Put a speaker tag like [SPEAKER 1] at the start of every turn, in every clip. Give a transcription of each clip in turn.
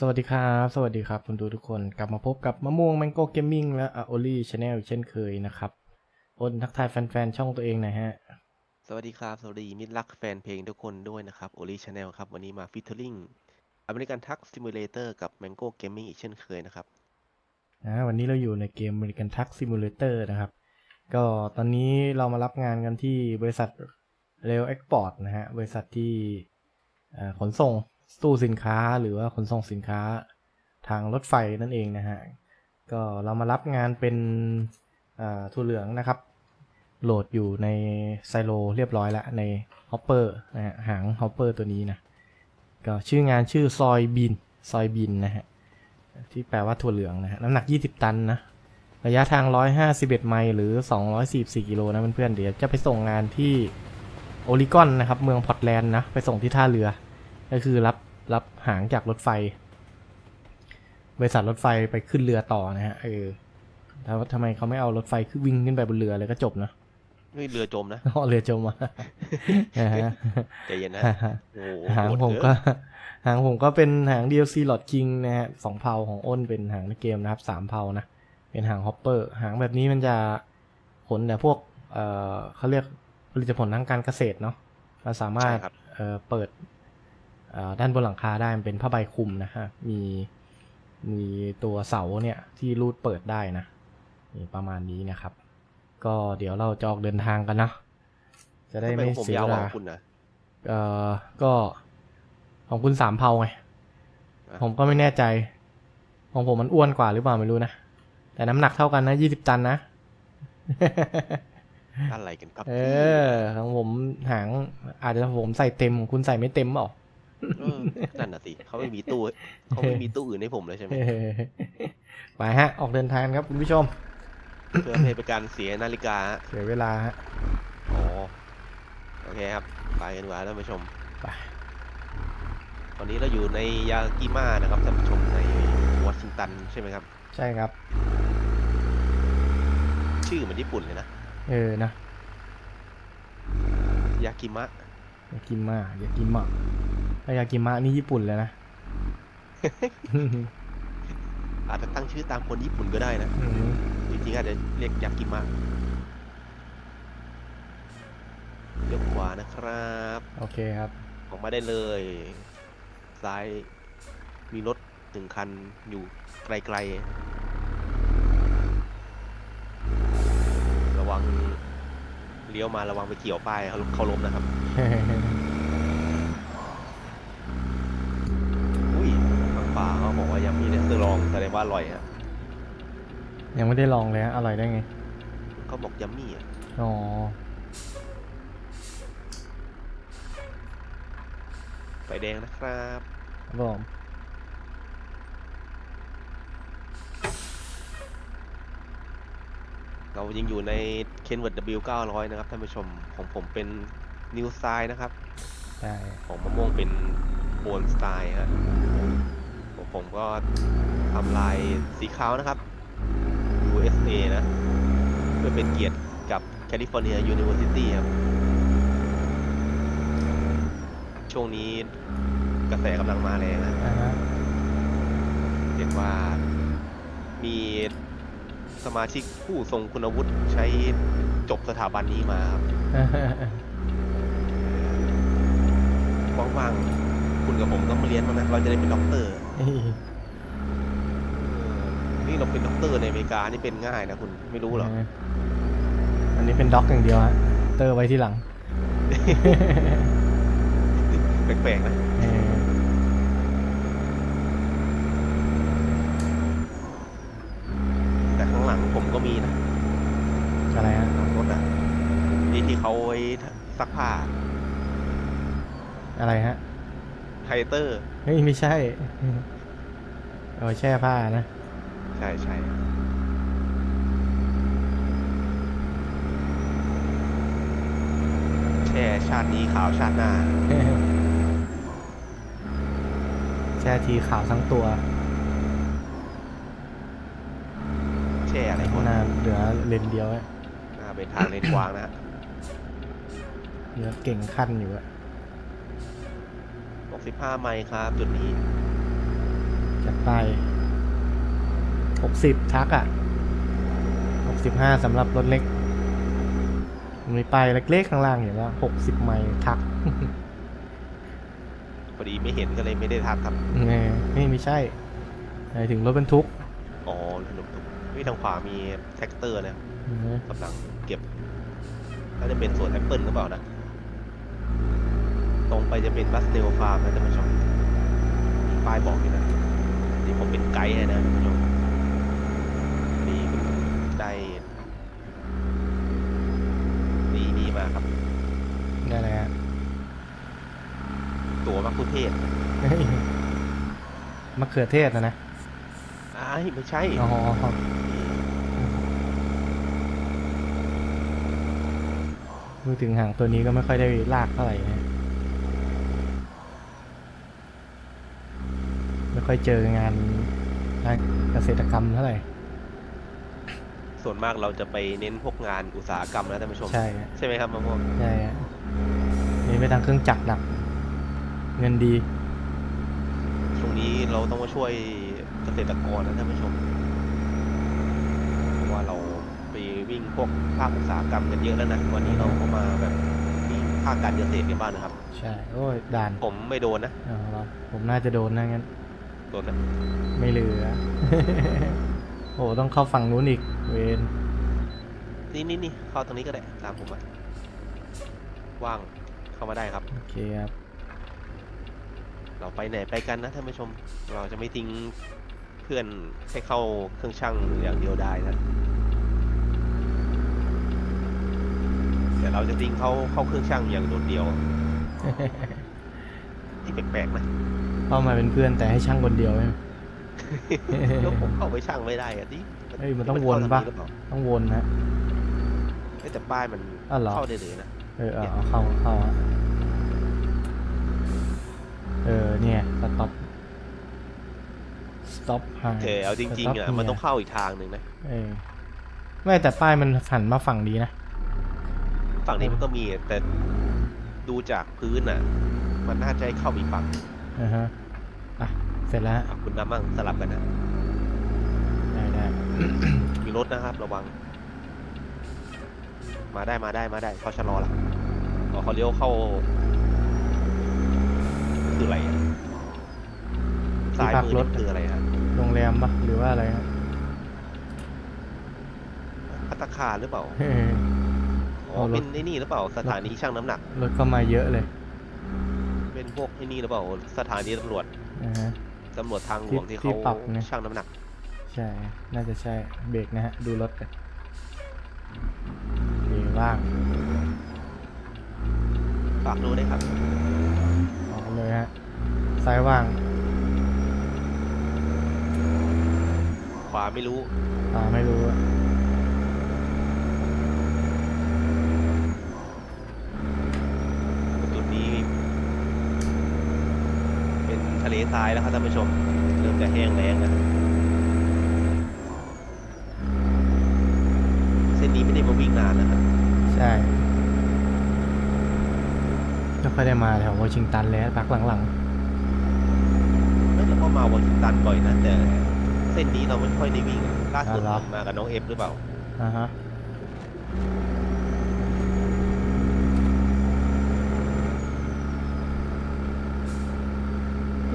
[SPEAKER 1] สวัสดีครับ สวัสดีครับคุณดูทุกคนกลับมาพบกับมะม่วงแมงโก้เกมมิ่งและอ o ลี่ชาแนลเช่นเคยนะครับอ้นทักทายแฟนๆ ช่องตัวเองหนะฮะ
[SPEAKER 2] สวัสดีครับ สวัสดีมิตรรักแฟนเพลงทุกคนด้วยนะครับโอลีชาแนลครับ วันนี้มาฟิชเชอร์ลิงอเมริกันทักซิมูเลเตอร์กับ Mango Gaming อีกเช่นเคยนะครับ
[SPEAKER 1] อ่าวันนี้เราอยู่ในเกม American Truck Simulator นะครับ ก็ตอนนี้เรามารับงานกันที่บริษัท Rail Export นะฮะบริษัทที่เอ่อขนส่ง ตู้สินค้าหรือว่าขนส่งสินค้าทางรถไฟนั่นเองนะฮะ ก็เรามารับงานเป็นอ่าถั่วเหลืองนะครับ โหลดอยู่ในไซโลเรียบร้อยแล้วในฮอปเปอร์นะฮะหางฮอปเปอร์ตัวนี้นะ ก็ชื่องานชื่อซอยบินซอยบินนะฮะ ที่แปลว่าถั่วเหลืองนะฮะ น้ำหนัก 20 ตันนะ ระยะทาง 151 ไมล์หรือ 244 กิโลนะเพื่อนๆเดี๋ยวจะไปส่งงานที่โอริกอนนะครับ เมืองพอร์ตแลนด์นะ ไปส่งที่ท่าเรือ ก็คือรับรับหางจากรถไฟ บริษัทรถไฟไปขึ้นเรือต่อนะฮะเออแล้วทำไมเขาไม่เอารถไฟขึ้นวิ่งขึ้นไปบนเรือเลยก็จบนะ
[SPEAKER 2] นี่เรือจมนะ
[SPEAKER 1] อ๋อเรือจมมานะฮะ
[SPEAKER 2] ใจเย็นนะโอ้โห
[SPEAKER 1] หาง
[SPEAKER 2] โด
[SPEAKER 1] ผม
[SPEAKER 2] เถอะ
[SPEAKER 1] ก็ หางผมก็เป็นหาง DLC Lord King นะฮะสองเผาของอ้นเป็นหางในเกมนะครับสามเผานะเป็นหางฮอปเปอร์หางแบบนี้มันจะผลแต่พวกเอ่อเขาเรียกผลิตผลทางการเกษตรเนาะมันสามารถ
[SPEAKER 2] ใช่ครับ
[SPEAKER 1] เอ่อเปิดเอ่อ ด้านบนหลังคาได้มันเป็นผ้าใบคลุมนะฮะ มีมีตัวเสาเนี่ยที่รูดเปิดได้นะนี่ประมาณนี้นะครับ ก็เดี๋ยวเราจะออกเดินทางกันนะจะได้
[SPEAKER 2] ทำไม
[SPEAKER 1] ไม่
[SPEAKER 2] ของผม
[SPEAKER 1] เสีย
[SPEAKER 2] ยาว
[SPEAKER 1] เว
[SPEAKER 2] กว่า
[SPEAKER 1] ลา
[SPEAKER 2] ของคุณนะ
[SPEAKER 1] เอ่อก็ของคุณสามเผาไง
[SPEAKER 2] อะ
[SPEAKER 1] ผมก็ไม่แน่ใจ ของผมมันอ้วนกว่าหรือเปล่าไม่รู้นะ แต่น้ำหนักเท่ากันนะยี่สิบตันนะ
[SPEAKER 2] อะไรกันครับ
[SPEAKER 1] เออของผมหางอาจจะผมใส่เต็มของคุณใส่ไม่เต็มเปล่า
[SPEAKER 2] เออนั่นน่ะสิเขาไม่มีตู้เขาไม่มีตู้อื่นให้ผมเลยใช่ไหม
[SPEAKER 1] ไปฮะ ออกเดินทางครับคุณผู้ชม
[SPEAKER 2] เพื่อไม่ให้เป็นการเสียนาฬิกาฮะ
[SPEAKER 1] เสียเวลาฮะ
[SPEAKER 2] อ๋อโอเคครับ ไปกันดีกว่าท่านผู้ชม
[SPEAKER 1] ไป
[SPEAKER 2] วันนี้เราอยู่ในยากิมานะครับท่านผู้ชมในวอชิงตันใช่ไหมครับ
[SPEAKER 1] ใช่ครับ
[SPEAKER 2] ชื่อเหมือนญี่ปุ่นเลยนะ
[SPEAKER 1] เออนะ
[SPEAKER 2] ยากิมะ
[SPEAKER 1] ยากิมะยากิมะ ถ้ายากิมะนี่ญี่ปุ่นเลยนะ
[SPEAKER 2] อาจจะตั้งชื่อตามคนญี่ปุ่นก็ได้นะ
[SPEAKER 1] อืม
[SPEAKER 2] จริงๆอาจจะเรียกยากิมะเลี้ยวขวานะครับ
[SPEAKER 1] โอเคครับ
[SPEAKER 2] ออกมาได้เลยซ้ายมีรถหนึ่งคันอยู่ไกลๆ ระวังเลี้ยวมาระวังไปเกี่ยวป้ายเขาเขาล้มนะครับ อุ้ยทางป่าเขาบอกว่ายังมีเนสเตอร์ลอ งแสดงว่าอร่อยฮะ
[SPEAKER 1] ยังไม่ได้ลองเลยฮะอร่อยได้ไง
[SPEAKER 2] เขาบอกยัมมี่อะ
[SPEAKER 1] อ๋อ
[SPEAKER 2] ไฟแดงนะครับ
[SPEAKER 1] ครับผม
[SPEAKER 2] เรายังอยู่ใน Kenwood W900 นะครับท่านผู้ชม ของผมเป็นนิว s ไ d นะครับ
[SPEAKER 1] ใช่
[SPEAKER 2] ของมะม่วงเป็นโอนสไตล์ฮะของผมก็ ทำลายสีขาวนะครับ USA นะ เพื่อเป็นเกียรติกับ California University ครับ ช่วงนี้กระแสกำลังมาแรงนะ
[SPEAKER 1] อ่าฮะ
[SPEAKER 2] เรียกว่ามีสมาชิกผู้ทรงคุณวุฒิใช้จบสถาบันนี้มาครับว่างๆ คุณกับผมต้องมาเรียนมั้างนะ เราจะได้เป็นด็อกเตอร์เออ นี่เราเป็นด็อกเตอร์ในอเมริกานี่เป็นง่ายนะคุณไม่รู้เหรอ
[SPEAKER 1] อันนี้เป็นด็อกอย่างเดียวฮะเตอร์ไว้ที่หลัง
[SPEAKER 2] แปลกๆนะ
[SPEAKER 1] เออ
[SPEAKER 2] แต่ข้างหลังผมก็มีนะ
[SPEAKER 1] อะไรฮะ
[SPEAKER 2] หลังรถอะนี่ที่เขาไว้ซักผ้า
[SPEAKER 1] อะไรฮะ
[SPEAKER 2] ไฮเตอร์
[SPEAKER 1] เฮ้ย ไม่ใช่เอาไว้แช่ผ้านะ
[SPEAKER 2] ใช่ใช่แช่ชาตินี้ขาวชาติหน้า
[SPEAKER 1] แช่ทีขาวทั้งตัว
[SPEAKER 2] แช่อะไร
[SPEAKER 1] ข้า
[SPEAKER 2] ก่
[SPEAKER 1] ง
[SPEAKER 2] อน
[SPEAKER 1] หน้าเหลือเลนเดียวอะ
[SPEAKER 2] อ่าเป็นทางเลนกว้างนะฮะ
[SPEAKER 1] เหลือเก่งขั้นอยู่อะ
[SPEAKER 2] 65 ไมล์ครับ จุดนี้
[SPEAKER 1] จัดไป หกสิบทักอะหกสิบห้าสำหรับรถเล็ก มีป้ายเล็กๆข้างล่างเห็นว่าหกสิบไมล์ทัก
[SPEAKER 2] พอดีไม่เห็นก็เลยไม่ได้ทักครับ
[SPEAKER 1] เออไม่ไม่ใช่หมายถึงรถบรรทุก
[SPEAKER 2] อ๋อรถบรรทุกวิทางขวามีแท็กเตอร์นะ
[SPEAKER 1] อือฮึ
[SPEAKER 2] กำลังเก็บน่าจะเป็นสวนแอปเปิลหรือเปล่านะ ตรงไปจะเป็นบัสเตลฟาร์มนะท่านผู้ชมมีป้ายบอกอยู่นะนี่ผมเป็นไกด์ให้นะท่านผู้ชมนี่ได้นี่นี่มาครับ
[SPEAKER 1] ได้เลยฮะ
[SPEAKER 2] ตัวมักคุเทศ
[SPEAKER 1] เฮ้ย มะเขือเทศนะนะ
[SPEAKER 2] อ้ายไม่ใช่
[SPEAKER 1] อ๋อพูดถึงหางตัวนี้ก็ไม่ค่อยได้ลากเท่าไหร่นะ ไม่ค่อยเจองานด้านเกษตรกรรมเท่าไหร่
[SPEAKER 2] ส่วนมากเราจะไปเน้นพวกงานอุตสาหกรรมนะท่านผู้ชม
[SPEAKER 1] ใช่ฮะ
[SPEAKER 2] ใช่ไหมครับมะม่วง
[SPEAKER 1] ใช่ฮะนี่ไปทางเครื่องจักรหนัก เงินดี
[SPEAKER 2] ช่วงนี้เราต้องมาช่วยเกษตรกรนะท่านผู้ชมเพราะว่าเราไปวิ่งพวกภาคอุตสาหกรรมกันเยอะแล้วนะวันนี้เราก็มาแบบวิ่งภาคการเกษตรกันบ้างนะครับ
[SPEAKER 1] ใช่โอ้ยด่าน
[SPEAKER 2] ผมไม่โดนนะ
[SPEAKER 1] อ๋อผมน่าจะโดนนะงั้น
[SPEAKER 2] โดนนะ
[SPEAKER 1] ไม่เหลือ โอ้ต้องเข้าฝั่งนู้นอีก เวน
[SPEAKER 2] นี่นี่นี่เข้าตรงนี้ก็ได้ตามผมมาว่างเข้ามาได้ครับ
[SPEAKER 1] โอเคครับ
[SPEAKER 2] เราไปไหนไปกันนะท่านผู้ชม เราจะไม่ทิ้งเพื่อนให้เข้าเครื่องช่างอย่างเดียวได้นะแต่เราจะทิ้งเขาเข้าเครื่องช่างอย่างโดดเดี่ยวนี่แปลกๆนะ
[SPEAKER 1] เข้ามาเป็นเพื่อนแต่ให้ช่างคนเดียวใช่ไหม
[SPEAKER 2] แล้วผมเข้าไปช่างไม่ได้อะดิ
[SPEAKER 1] เอ้ยมันต้องวนปะ
[SPEAKER 2] เข้าทางหรือเปล่า
[SPEAKER 1] ต้องวนนะ
[SPEAKER 2] เอ้ยแต่ป้ายมัน
[SPEAKER 1] อ้าวเหรอ
[SPEAKER 2] เข้าได้เลยนะ
[SPEAKER 1] เออเอาเอาเข้าเข้าอะ เออเนี่ยสต็อปสต็อปหา
[SPEAKER 2] โอเคเอาจริงๆอะมันต้องเข้าอีกทางหนึ่งนะ
[SPEAKER 1] เออไม่แต่ป้ายมันหันมาฝั่งนี้นะ
[SPEAKER 2] ฝั่งนี้มันก็มีแต่ดูจากพื้นอะ มันน่าจะให้เข้าอีกฝั่ง
[SPEAKER 1] อ่าฮะอะเสร็จแล้วฮะ
[SPEAKER 2] อะคุณน้ำมั่งสลับกันนะ
[SPEAKER 1] ได้ได้
[SPEAKER 2] มีรถนะครับระวัง มาได้มาได้มาได้เขาชะลอละอ๋อเขาเลี้ยวเข้า คืออะไรอะซ้ายมือนี่คืออะไรฮะ
[SPEAKER 1] โรงแรมปะหรือว่าอะไรฮะ
[SPEAKER 2] พัตตาคารหรือเปล่า
[SPEAKER 1] เออ
[SPEAKER 2] อ๋อ
[SPEAKER 1] เอารถ
[SPEAKER 2] เป็นไอ้นี่หรือเปล่าสถานีช่างน้ำหนัก
[SPEAKER 1] รถก็มาเยอะเลย
[SPEAKER 2] เป็นพวกไอ้นี่หรือเปล่าสถานีตำรวจ
[SPEAKER 1] อ่าฮะ
[SPEAKER 2] ตำรวจทางหลวง
[SPEAKER 1] ที่
[SPEAKER 2] ที่
[SPEAKER 1] ที่
[SPEAKER 2] เขา
[SPEAKER 1] ปรับนะ
[SPEAKER 2] ช่างน้ำหนัก
[SPEAKER 1] ใช่ น่าจะใช่ เบรกนะฮะ ดูรถกันโอเคว่าง
[SPEAKER 2] ฝากดูได้วยครับ
[SPEAKER 1] ออกเลย ฮะซ้ายว่าง
[SPEAKER 2] ขวาไม่รู้
[SPEAKER 1] ขวาไม่รู้อะ
[SPEAKER 2] จุดนี้ เป็นทะเลทรายแล้วครับท่านผู้ชม เริ่มจะแห้งแล้งนะเส้นนี้ไม่ได้มาวิ่งนานนะครับ
[SPEAKER 1] ใช่ไม่ค่อยได้มาแถววอชิงตันเลยพักหลัง
[SPEAKER 2] เอ้ยเราก็มาวอชิงตันบ่อยนะแต่เส้นนี้เราไม่ค่อยได้วิ่งอะล่าสุด
[SPEAKER 1] อ๋อเหรอ
[SPEAKER 2] มากับน้องเอฟหรือเปล่า
[SPEAKER 1] ๆอ่าฮะ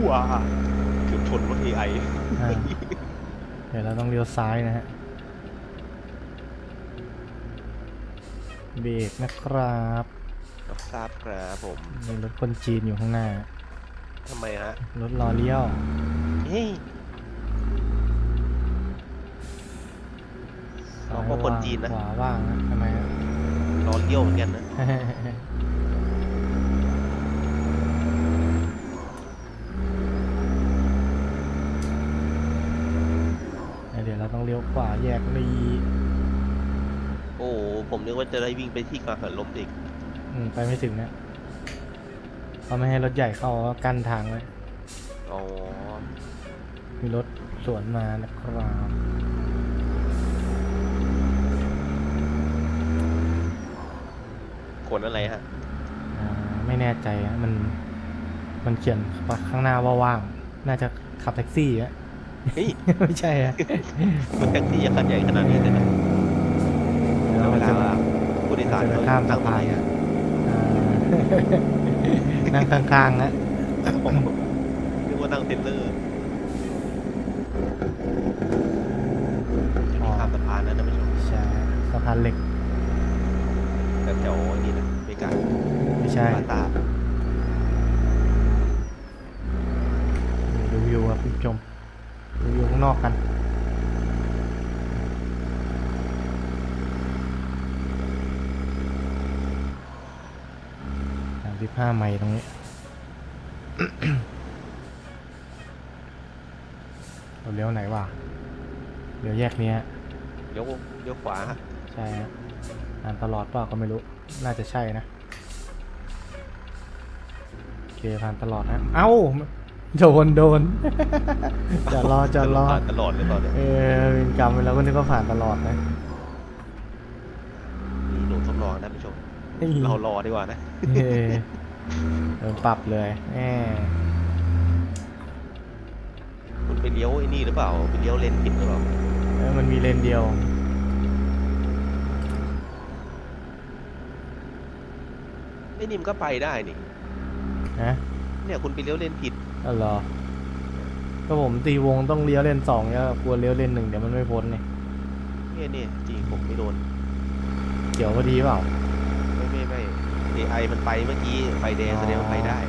[SPEAKER 2] ว้าเกือบชนรถ AI
[SPEAKER 1] อ่าเดี๋ยวเราต้องเลี้ยวซ้ายนะฮะเบรกนะครับ
[SPEAKER 2] รับทราบ ครับผม
[SPEAKER 1] มีรถคนจีนอยู่ข้างหน้า
[SPEAKER 2] ทำไมฮะ
[SPEAKER 1] รถรอเลี้ยว
[SPEAKER 2] เฮ้ยอ๋อพวกคนจีนนะ
[SPEAKER 1] ขวาว่างนะทำไมฮะ
[SPEAKER 2] รอเลี้ยวเหมือนกันนะ
[SPEAKER 1] เดี๋ยวเราต้องเลี้ยวขวาแยกลี
[SPEAKER 2] โอ้โหผมนึกว่าจะได้วิ่งไปที่กังหันลมอีก
[SPEAKER 1] อืมไปไม่ถึงนะเขาไม่ให้รถใหญ่เข้าก็กั้นทางไว้
[SPEAKER 2] อ๋อ
[SPEAKER 1] มีรถสวนมานะครับ
[SPEAKER 2] ขนอะไรฮะ
[SPEAKER 1] อ่าไม่แน่ใจอะมัน มันเขียนข้างหน้าว่าว่าง น่าจะขับแท็กซี่อะ
[SPEAKER 2] เฮ้ย
[SPEAKER 1] ไม่ใช่อะ
[SPEAKER 2] รถแท็กซี่คันใหญ่ขนาดนี้เลยนะ
[SPEAKER 1] แล้
[SPEAKER 2] แล้วว
[SPEAKER 1] เว
[SPEAKER 2] เว
[SPEAKER 1] ลา
[SPEAKER 2] ลาผู้โดยสาร
[SPEAKER 1] จะ
[SPEAKER 2] เขา
[SPEAKER 1] ข้าม
[SPEAKER 2] นั่
[SPEAKER 1] สะ
[SPEAKER 2] งตรง
[SPEAKER 1] พา
[SPEAKER 2] ไห
[SPEAKER 1] น
[SPEAKER 2] นอะ
[SPEAKER 1] อ่า นั่งข้างๆนะ
[SPEAKER 2] เรียกว่านั่งเทรลเลอร์
[SPEAKER 1] อ๋อ
[SPEAKER 2] ข้ามสะพานนะท่านผู้ชม
[SPEAKER 1] ใช่สะพานเหล็ก
[SPEAKER 2] แต่แถวนี้นะไม่ไกล
[SPEAKER 1] ไม่ใช่
[SPEAKER 2] ปาตา
[SPEAKER 1] ดูวิวครับคุณผู้ชมดูวิวข้างนอกกันสามสิบ ห้าไมล์ตรงนี้ เราเลี้ยวไหนวะเลี้ยวแยกเนี้ย
[SPEAKER 2] เลี้ยวเลี้ยวขวาฮะ
[SPEAKER 1] ใช่ฮะอ่านตลอดเปล่าก็ไม่รู้ น่าจะใช่นะ โอเคผ่านตลอดนะ เอ้า โดนโดน จะรอจะรอ
[SPEAKER 2] ผ่านตลอดเลยตอนเนี้ย
[SPEAKER 1] เออเป็นกรรมไปแล้วก็นึกว่าผ่านตลอดนะ
[SPEAKER 2] มีหนูทดลองนะท่านผู้ชม เรารอดีกว่านะ
[SPEAKER 1] เออโดนปรับเลยแหม
[SPEAKER 2] คุณไปเลี้ยวไอ้นี่หรือเปล่าไปเลี้ยวเลนผิดหรือเปล่า
[SPEAKER 1] เออมันมีเลนเดียว
[SPEAKER 2] ไอ้นี่มันก็ไปได้นี่
[SPEAKER 1] นะ
[SPEAKER 2] เนี่ยคุณไปเลี้ยวเลนผิด
[SPEAKER 1] อ๋อเหรอก็ผมตีวงต้องเลี้ยวเลนสองเนี่ยกลัวเลี้ยวเลนหนึ่งเดี๋ยวมันไม่พ้นเนี่ย
[SPEAKER 2] เนี่ยเนี่ยจริงผมไม่โดน
[SPEAKER 1] เกี่ยวพอดีเปล่า
[SPEAKER 2] ไม่ไม่ไม่ AI มันไปเมื่อกี้ไฟแดง
[SPEAKER 1] อ๋อ
[SPEAKER 2] แสดงว่าไปได้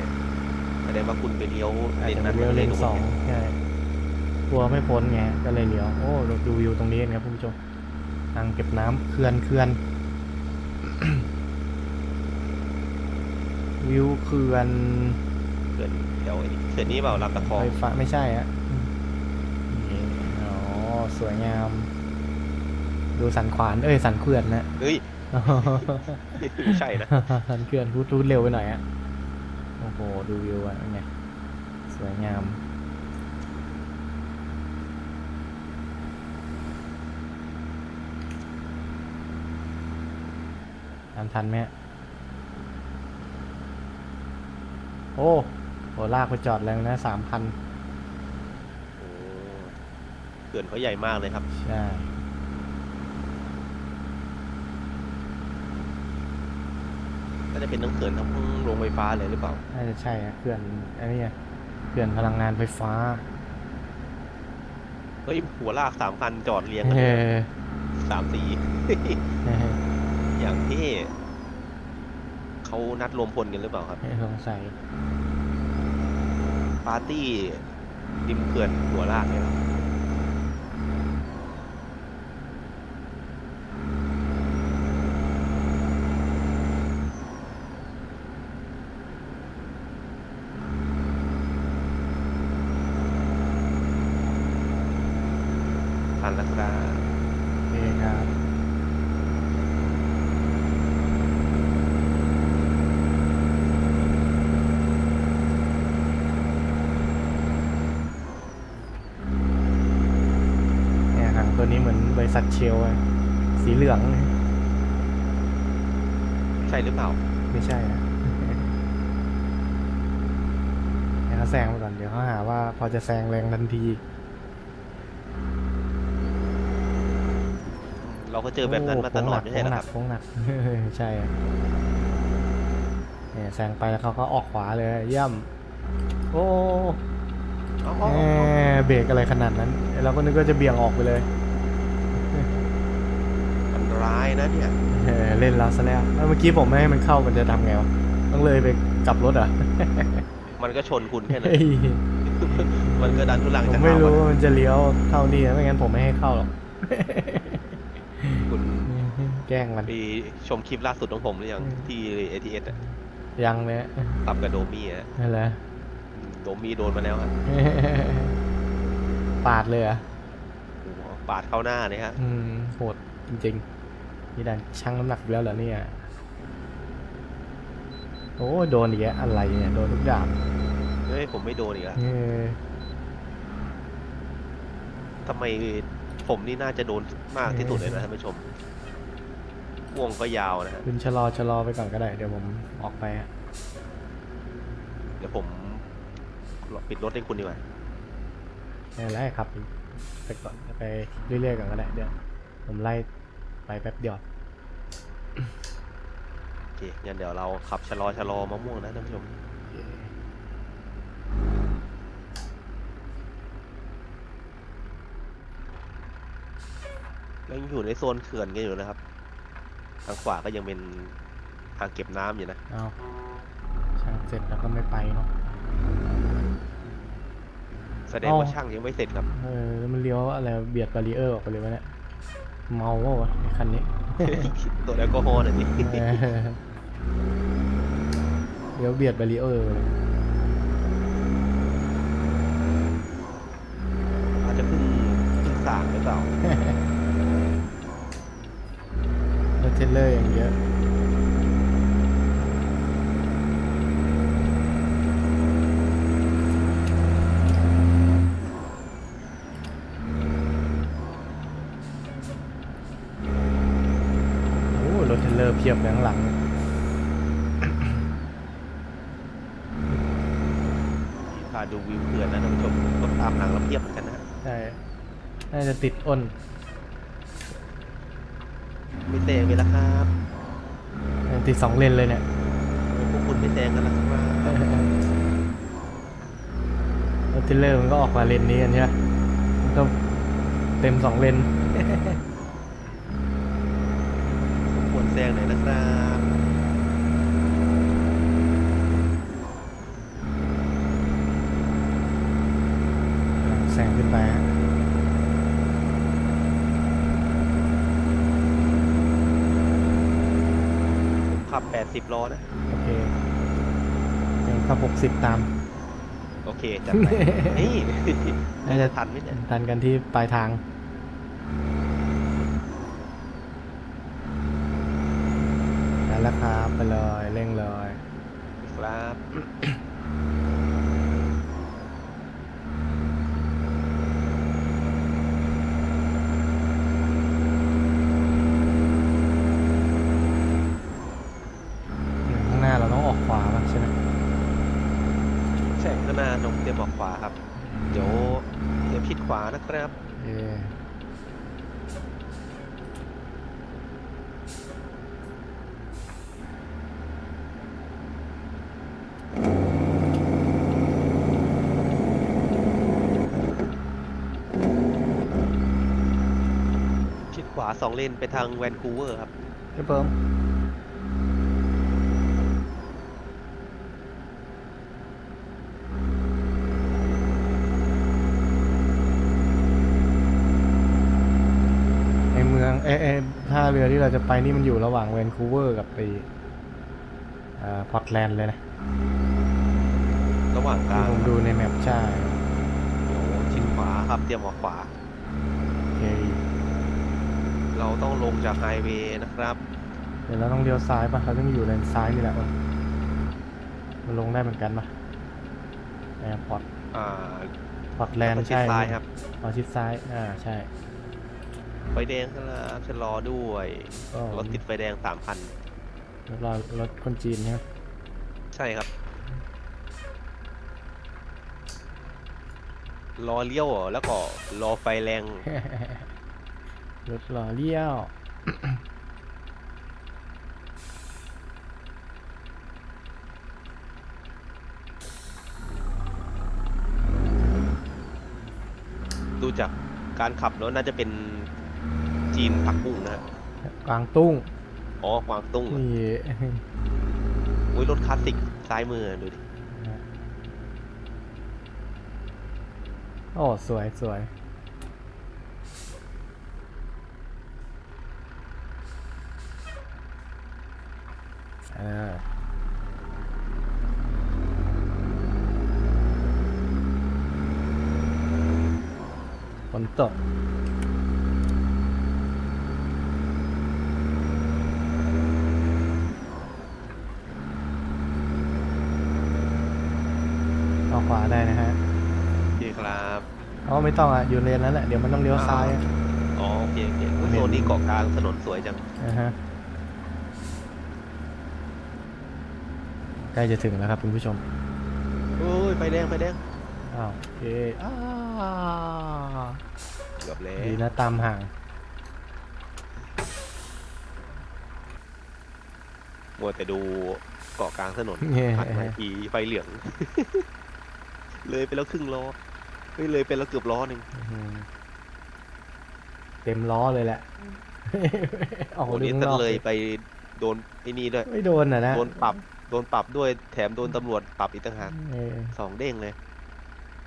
[SPEAKER 2] แสดงว่าคุณไปเลี้ยว
[SPEAKER 1] อาจ
[SPEAKER 2] เลน
[SPEAKER 1] จะ
[SPEAKER 2] นั้น
[SPEAKER 1] เลี้ยวเลน
[SPEAKER 2] นู้
[SPEAKER 1] สองใช่กลัวไม่พ้นไงก็เลยเลี้ยวโอ้ดูวิวตรงนี้นะครับคุณผู้ชมอ่างเก็บน้ำเขื่อนเขื่อนวิวเขื่อน
[SPEAKER 2] เขื่อนแถวไอ้นี่เขื่อนนี้เปล่าลำตะคอง
[SPEAKER 1] ไฟฟ้าไม่ใช่อะนี่อ๋อสวยงาม ดูสันขวานเอ้ยสันเขื่อนนะ
[SPEAKER 2] เฮ้ยไม่ ใช่นะ
[SPEAKER 1] สันเขื่อนพูดพูดเร็วไปหน่อยอะโอ้โหดูวิวอะเป็นไงสวยงาม ตามทันไหมฮะโอ้โหลากไปจอดแรงนะสามพัน
[SPEAKER 2] โอ้เขื่อนเขาใหญ่มากเลยครับ
[SPEAKER 1] ใช่
[SPEAKER 2] ก็ จะเป็นทั้งเขื่อนทั้งโรงไฟฟ้าเลยหรือเปล่า
[SPEAKER 1] น่าจะใช่อะเขื่อนอันนี้อะเขื่อนพลังงานไฟฟ้า
[SPEAKER 2] เฮ้ยหัวลากสามคันจอดเรียงกัน
[SPEAKER 1] เอ
[SPEAKER 2] เลย
[SPEAKER 1] อ
[SPEAKER 2] สามสีอย่างที่เขานัดรวมพลกันหรือเปล่าครับ
[SPEAKER 1] สงสัย
[SPEAKER 2] ปาร์ตี้ริมเขื่อนหัวลากเนี่ยเหรอทันแล้วครับ
[SPEAKER 1] โอเคครับ เนี่ยหางตัว นี้เหมือนบริษัทเชลอะสีเหลืองเลย
[SPEAKER 2] ใช่หรือเปล่า
[SPEAKER 1] ไม่ใช่นะเดี๋ยวเขาแซงไปก่อน เดี๋ยวเขาหาว่าพอจะแซงแรงทันที
[SPEAKER 2] เราก็เจอแบบนั้นมาตลอดไม่ใช่เหรอครับ
[SPEAKER 1] โค้งหนักโค้งหนัก ใช่อะเนี่ยแซงไปแล้วเขาก็ออกขวาเลยเยี่ยม โอ้
[SPEAKER 2] อ๋อ
[SPEAKER 1] แหมเบรกอะไรขนาดนั้น เราก็นึกว่าจะเบี่ยงออกไปเลย
[SPEAKER 2] มัน ร้ายนะเนี่ย
[SPEAKER 1] เออเล่นแล้วซะแล้วแล้วเมื่อกี้ผมไม่ให้มันเข้ามันจะทำไงวะต้องเลยไปกลับรถเหรอะ
[SPEAKER 2] มันก็ชนคุณแค่นั้น
[SPEAKER 1] เฮ้ย
[SPEAKER 2] มันก็ดันทุลัง
[SPEAKER 1] ผม
[SPEAKER 2] จะ
[SPEAKER 1] ไม่
[SPEAKER 2] เข้า
[SPEAKER 1] รู้
[SPEAKER 2] อะ
[SPEAKER 1] ว่ามันจะเลี้ยวเข้านี่นะไม่งั้นผมไม่ให้เข้าหรอก
[SPEAKER 2] คุณ
[SPEAKER 1] แกล้งมัน
[SPEAKER 2] ไปชมคลิปล่าสุดของผมหรือยัง
[SPEAKER 1] อืม
[SPEAKER 2] ที่ ATS อะ
[SPEAKER 1] ยังเลย
[SPEAKER 2] ตับกับโดมี่อะ
[SPEAKER 1] นั่นแหละ
[SPEAKER 2] โดมี่โดนมาแล้วครับ
[SPEAKER 1] ปาดเลยเหรอะ
[SPEAKER 2] โอ้โหปาดเข้าหน้าเลยฮะ
[SPEAKER 1] อืมโหดจริงๆ นี่ดันชั่งน้ำหนักอีกแล้วเหรอเนี่ย โอ้โดนอีกแล้วอะไรเนี่ยโดนทุกอย่าง
[SPEAKER 2] เฮ้ยผมไม่โดนอีกแล้ว
[SPEAKER 1] เออ
[SPEAKER 2] ทำไมผมนี่น่าจะโดนมากที่สุดเลยนะท่านผู้ชมวงก็ยาวนะฮะ
[SPEAKER 1] คุณชะลอชะลอไปก่อนก็ได้ เดี๋ยวผมออกไปอะ
[SPEAKER 2] เดี๋ยวผมปิดรถให้คุณดีกว่า
[SPEAKER 1] ไม่เป็นไรครับ ไปก่อนไปเรื่อยๆก่อนก็ได้เดี๋ยวผมไล่ ไปแป๊บเดียว
[SPEAKER 2] โอเคงั้นเดี๋ยวเราขับชะลอชะลอมะม่วงนะท่านผู้ชมเรายังอยู่ในโซนเขื่อนกันอยู่นะครับ ทางขวาก็ยังเป็นทางเก็บน้ำอยู่นะ
[SPEAKER 1] เอาช่างเสร็จแล้วก็ไม่ไปเนาะ
[SPEAKER 2] แสดงว่าช่างยังไม่เสร็จครับ
[SPEAKER 1] เออแล้วมันเลี้ยวอะไรเบียดบารีเออร์ออกไปเลยวะเนี่ย เมาวะวะไอ้คันนี้
[SPEAKER 2] ตัวจแอลกอฮอล์หน่อยนี่
[SPEAKER 1] เออเลี้ยวเบียดบารีเออร์เลย
[SPEAKER 2] อาจจะเพิ่งเพิ่งสร้างหรือเปล่า
[SPEAKER 1] แล้วเทรลเลอร์อย่างเยอะโอ้รถเทรลเลอร์เพียบเลยข้างหลัง
[SPEAKER 2] พาดูวิวเขื่อนนะท่านผู้ชมรถตามหลังเราเพียบเหมือนกันนะ
[SPEAKER 1] ใช่น่าจะติดอ้น
[SPEAKER 2] ไม่แซงไปแล้วครับ
[SPEAKER 1] ติดสองเลนเลยเนี่ย
[SPEAKER 2] พวกคุณไม่แซงกันแล้วครับ
[SPEAKER 1] รถเทรลเลอร์มันก็ออกมาเลนนี้กันใช่ไหมมันก็เต็มสองเลน
[SPEAKER 2] สมควรแซง หน่อยนะครับ
[SPEAKER 1] แซงขึ้นไปฮะ
[SPEAKER 2] ผมขับ 80ล้อนะ
[SPEAKER 1] โอเคยังขับหกสิบตาม
[SPEAKER 2] โอเค จัดไปเฮ้ย
[SPEAKER 1] น่าจะ
[SPEAKER 2] ทันไหมเนี่ย
[SPEAKER 1] ทันกันที่ปลายทางไป แล้วครับ ไปเลยเร่งเลย
[SPEAKER 2] ครับ
[SPEAKER 1] ข้างหน้าเราต้องออกขวาป่ะใช่ไหม
[SPEAKER 2] ใช่ข้างหน้าตรงเตรียมออกขวาครับ เดี๋ยวเตรียมชิดขวานะครับ
[SPEAKER 1] เออ
[SPEAKER 2] ชิด ขวาสองเลนไปทางแวนคูเวอร์ครับ
[SPEAKER 1] เรียบร้อยในเมืองเอเอท่าเรือที่เราจะไปนี่มันอยู่ระหว่างแวนคูเวอร์กับไปพอร์ตแลนด์เลยนะ
[SPEAKER 2] ระหว่างกลาง
[SPEAKER 1] ที่ผมดูในแมปใช่
[SPEAKER 2] เดี๋ยวชิดขวาครับเตรียมออกขวา
[SPEAKER 1] โอเค
[SPEAKER 2] เราต้องลงจากไฮเวย์นะครับ
[SPEAKER 1] เดี๋ยวเราต้องเลี้ยวซ้ายป่ะ เราต้องอยู่เลนซ้ายนี่แหละวะมันลงได้เหมือนกันป่ะแอร์พอร์ต
[SPEAKER 2] อ่า
[SPEAKER 1] พอร์ตแลนด์
[SPEAKER 2] ต้องชิด
[SPEAKER 1] ใช่
[SPEAKER 2] ซ้ายครับ
[SPEAKER 1] อ๋อชิดซ้าย อ่า ใช่
[SPEAKER 2] ไฟแดงครับชะลอด้วย
[SPEAKER 1] ก็
[SPEAKER 2] รถติดไฟแดงสามพัน
[SPEAKER 1] รอรถคนจีนใช่ไหม
[SPEAKER 2] ใช่ครับรอเลี้ยวเหรอแล้วก็รอไฟแรง
[SPEAKER 1] รถรอเลี้ยว
[SPEAKER 2] ดูจากการขับแล้วน่าจะเป็นจีนผักบุ้งนะฮะ
[SPEAKER 1] กวางตุ้ง
[SPEAKER 2] อ๋อกวางตุ้งเหรอ
[SPEAKER 1] นี่
[SPEAKER 2] อุ้ยรถคลาสสิกซ้ายมือดูดิ
[SPEAKER 1] โอ้สวยสวยเออ ฝนตกเอาขวาได้นะฮะ
[SPEAKER 2] โอเคครับ
[SPEAKER 1] อ๋อไม่ต้องอะ อยู่เลนนั้นแหละ เดี๋ยวมันต้องเลี้ยวซ้ายอะ
[SPEAKER 2] อ๋อโอเคโอเคอุ๊ยโซนนี้เกาะกลางถนนสวยจัง
[SPEAKER 1] นะฮะ ใกล้จะถึงแล้วครับคุณผู้ชม
[SPEAKER 2] โอ้ยไฟแดงไฟแดง
[SPEAKER 1] อ้าวโอเคอ้า
[SPEAKER 2] เกือบแล้
[SPEAKER 1] ดี
[SPEAKER 2] ว
[SPEAKER 1] นะตามห่าง
[SPEAKER 2] มัวแต่ดูเกาะกลางถนน
[SPEAKER 1] เงี้ย
[SPEAKER 2] หันมาอีกทีไฟเหลือง เลยไปแล้วครึ่งล้อเฮ้ยเลยไปแล้วเกือบล้อหนึ่ง
[SPEAKER 1] อืมเต็มล้อเลยแหละ ออก
[SPEAKER 2] โอ้
[SPEAKER 1] มาดู
[SPEAKER 2] นี่
[SPEAKER 1] ข้าง
[SPEAKER 2] ตั
[SPEAKER 1] น
[SPEAKER 2] น
[SPEAKER 1] อก
[SPEAKER 2] เลยไปโดนไอ้นี่ด้วย
[SPEAKER 1] ไม่โดนอะนะ
[SPEAKER 2] โดนปรับ โดนปรับด้วยแถมโดนตำรวจปรับอีกต่างหาก
[SPEAKER 1] เออ
[SPEAKER 2] สองเด้งเลย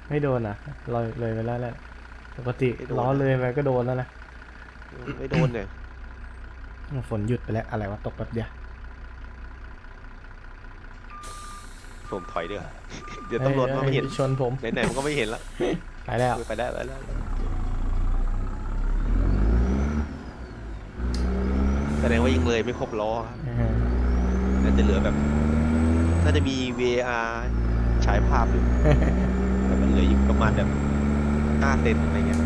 [SPEAKER 1] ไม่โดนอะลอยเลยไปแล้วแหละปกติ
[SPEAKER 2] ไม่โดน
[SPEAKER 1] ล้อเลยไปก็โดนแล้วนะ
[SPEAKER 2] ไม่โดนเนี่ย
[SPEAKER 1] ฝนหยุดไปแล้วอะไรวะตกแป๊บเดียว
[SPEAKER 2] ผมถอยเดี๋ยวาเดี๋ยวตำรวจมาไม่เห็น
[SPEAKER 1] อ้ยชนผม
[SPEAKER 2] ไหนๆมันก็ไม่เห็นละ
[SPEAKER 1] ไปแล้ว
[SPEAKER 2] ไปแล้วไปแล้วแสดงว่ายังเลยไม่ครบล้อครับ
[SPEAKER 1] เออ
[SPEAKER 2] น่าจะเหลือแบบ น่าจะมี VR ฉายภาพอยู่ แต่มันเหลืออยู่ประมาณแบบ5เซนอะไรเงี้ย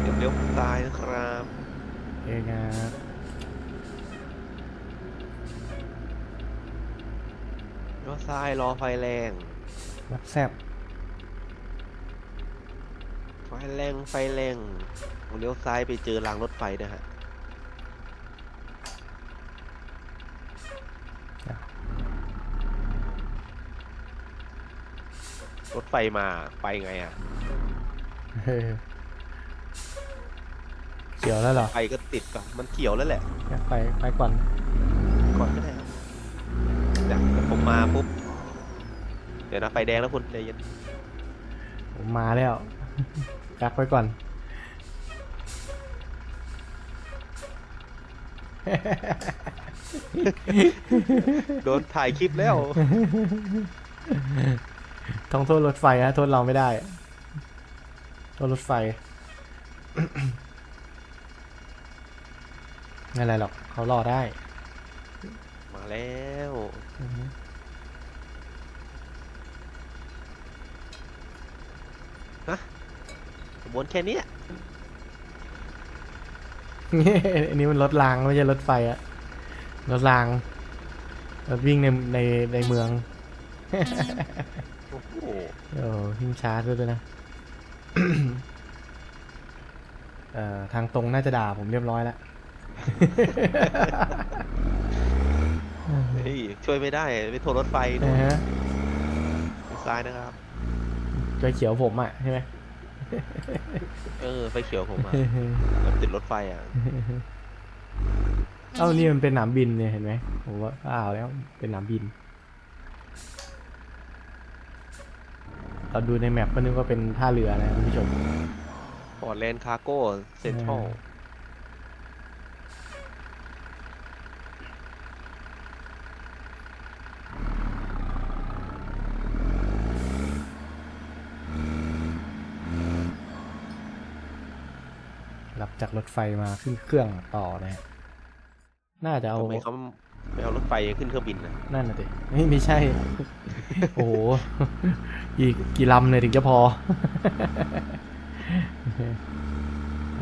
[SPEAKER 2] เดี๋ยวเลี้ยวซ้ายนะครับ
[SPEAKER 1] เองครับ
[SPEAKER 2] เลี้ยวซ้ายรอไฟแรง
[SPEAKER 1] รับแซบ
[SPEAKER 2] ไฟแรงไฟแรงเลี้ยวซ้ายไปเจอรางรถไฟนะฮะรถไฟมาไปไงอะ
[SPEAKER 1] เออเขียวแล้วเหรอ
[SPEAKER 2] ไฟก็ติดก่อนมันเขียวแล้วแหละ
[SPEAKER 1] ไปไปก่อน
[SPEAKER 2] ก่อนก็ได้ครับเดี๋ยวผมมาปุ๊บเดี๋ยวนะไฟแดงแล้วคุณใจเย็น
[SPEAKER 1] ผมมาแล้ว กักไว้ก่อน
[SPEAKER 2] โดนถ่ายคลิปแล้ว
[SPEAKER 1] ต้องโทษรถไฟนะโทษเราไม่ได้ โทษรถไฟไม่อะไรหรอกเขารอได้
[SPEAKER 2] มาแล้ว
[SPEAKER 1] อือฮึ
[SPEAKER 2] ขบ วนแค่เนี้ย
[SPEAKER 1] อันนี้มันรถรางไม่ใช่รถไฟอะรถรางรถวิ่งในในในเมือง
[SPEAKER 2] โอ้โห
[SPEAKER 1] โอ้วิ่งช้าด้วยนะเอ่อทางตรงน่าจะด่าผมเรียบร้อยแล้ว
[SPEAKER 2] เฮ้ยช่วยไม่ได้ไปโทรรถไฟดู
[SPEAKER 1] นะฮะ
[SPEAKER 2] ซ้ายนะครับ
[SPEAKER 1] ไฟเขียวผมอะใช่ไหม
[SPEAKER 2] เออไฟเขียวผมอะมันติดรถไฟอะ
[SPEAKER 1] เอ้านี่มันเป็นหนามบินเนี่ยเห็นไหมผมว่าอ้าวแล้วเป็นหนามบินเราดูในแมปก็นึกว่าเป็นท่าเรือนะคุณผู้ชม
[SPEAKER 2] พอร์ตแลนด์คาร์โก้เซ็นทรัล
[SPEAKER 1] เออ รับ จากรถไฟมาขึ้นเครื่องต่อนะฮะน่าจะเอา
[SPEAKER 2] ทำไมเขาไม่เอารถไฟขึ้นเครื่องบินนะ
[SPEAKER 1] นั่นน่ะดิไม่ไม่ใช่ โอ้โห อีกกี่ลำเลยถึงจะพอ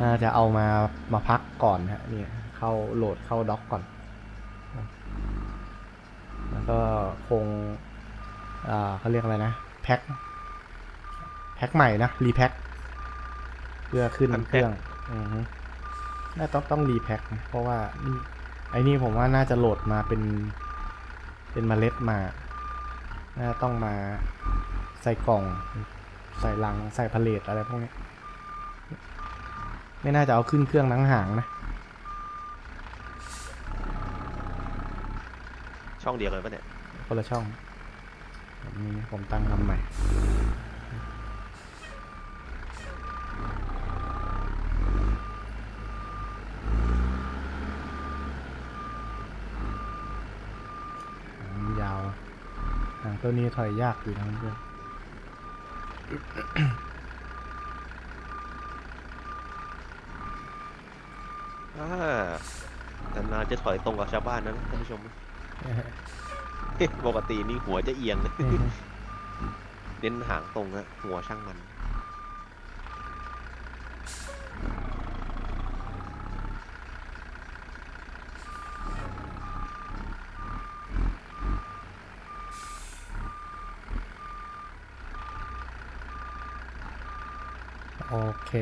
[SPEAKER 1] น่าจะเอามามาพักก่อนฮะเนี่ย เข้าโหลดเข้าด็อกก่อน แล้วก็คง อ่าเขาเรียกอะไรนะ แพ็ค แพ็คใหม่นะ รีแพ็ค เพื่อขึ้นเครื่อง อือฮึน่าต้องต้องรีแพ็คนะเพราะว่านี่ไอ้นี่ผมว่าน่าจะโหลดมาเป็น เป็นเมล็ดมา น่าต้องมาใส่กล่อง ใส่ลัง ใส่พาเลทอะไรพวกนี้ ไม่น่าจะเอาขึ้นเครื่องนังหางนะ
[SPEAKER 2] ช่องเดียวกันปะเนี่ย
[SPEAKER 1] คนละช่องแบบนี้ผมตั้งทำใหม่ หางมันยาวอะหาง ตัวนี้ถอยยากอยู่นะเพื่อน
[SPEAKER 2] อ่านานจะถอยตรงกับชาวบ้านนะท่านผู้ชม ปกตินี่หัวจะเอียง เน้นหางตรงอะหัวช่างมัน
[SPEAKER 1] โอ เค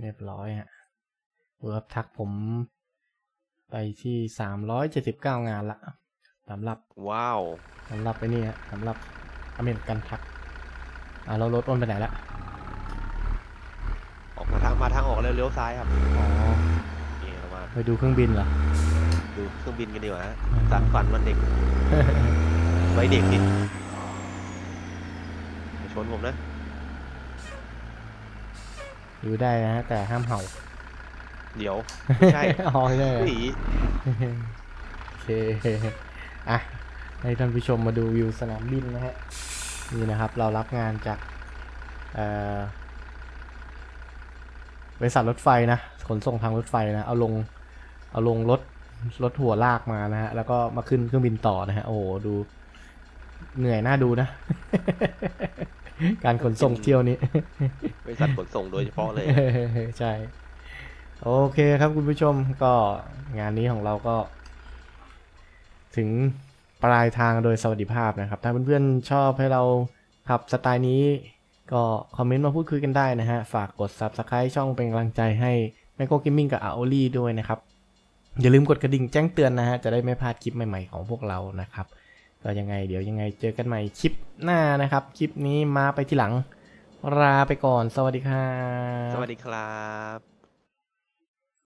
[SPEAKER 1] เรียบร้อยฮะเวิร์บทักผมไปที่สามร้อยเจ็ดสิบเก้างานละสำหรับ
[SPEAKER 2] ว้าว
[SPEAKER 1] สำหรับไอ้นี่ฮะสำหรับอเมริกันทัก อ่าเรารถอ้นไปไหนละ
[SPEAKER 2] ออกมาทางมาทางออกแล้วเลี้ยวซ้ายครับ
[SPEAKER 1] อ๋อ
[SPEAKER 2] นี่เรามา
[SPEAKER 1] ไปดูเครื่องบินเหรอ
[SPEAKER 2] ดูเครื่องบินกันดีกว่าฮะสันฝันวันเด็ก ไว้เด็กดิอย่าชนผมนะ
[SPEAKER 1] ดูได้นะฮะแต่ห้ามเห่า
[SPEAKER 2] เดี๋ยว ไม่ใช่
[SPEAKER 1] อ๋อใช่เหรอ
[SPEAKER 2] หนี
[SPEAKER 1] โอเค อะ ให้ท่านผู้ชมมาดูวิวสนามบินนะฮะ นี่นะครับ เรารับงานจากเอ่อบริษัทรถไฟนะ ขนส่งทางรถไฟนะ เอาลง เอาลงรถ รถหัวลากมานะฮะ แล้วก็มาขึ้นเครื่องบินต่อนะฮะ โอ้โหดู เหนื่อยน่าดูนะ การขนส่งเที่ยวนี้
[SPEAKER 2] บริษัทขนส่งโดยเฉพาะเลย
[SPEAKER 1] ใช่ โอเคครับคุณผู้ชมก็งานนี้ของเราก็ ถึงปลายทางโดยสวัสดิภาพนะครับ ถ้าเพื่อนๆชอบให้เราขับสไตล์นี้ ก็คอมเมนต์มาพูดคุยกันได้นะฮะ ฝากกด Subscribe ช่องเป็นกำลังใจให้ m ม c o Gaming กับ a o l i ด้วยนะครับ อย่าลืมกดกระดิ่งแจ้งเตือนนะฮะ จะได้ไม่พลาดคลิปใหม่ๆของพวกเรานะครับ ก็ยังไงเดี๋ยวยังไงเจอกันใหม่คลิปหน้านะครับ คลิปนี้มาไปที่หลังลาไปก่อน สวัสดีครับ
[SPEAKER 2] สวัสดีครับ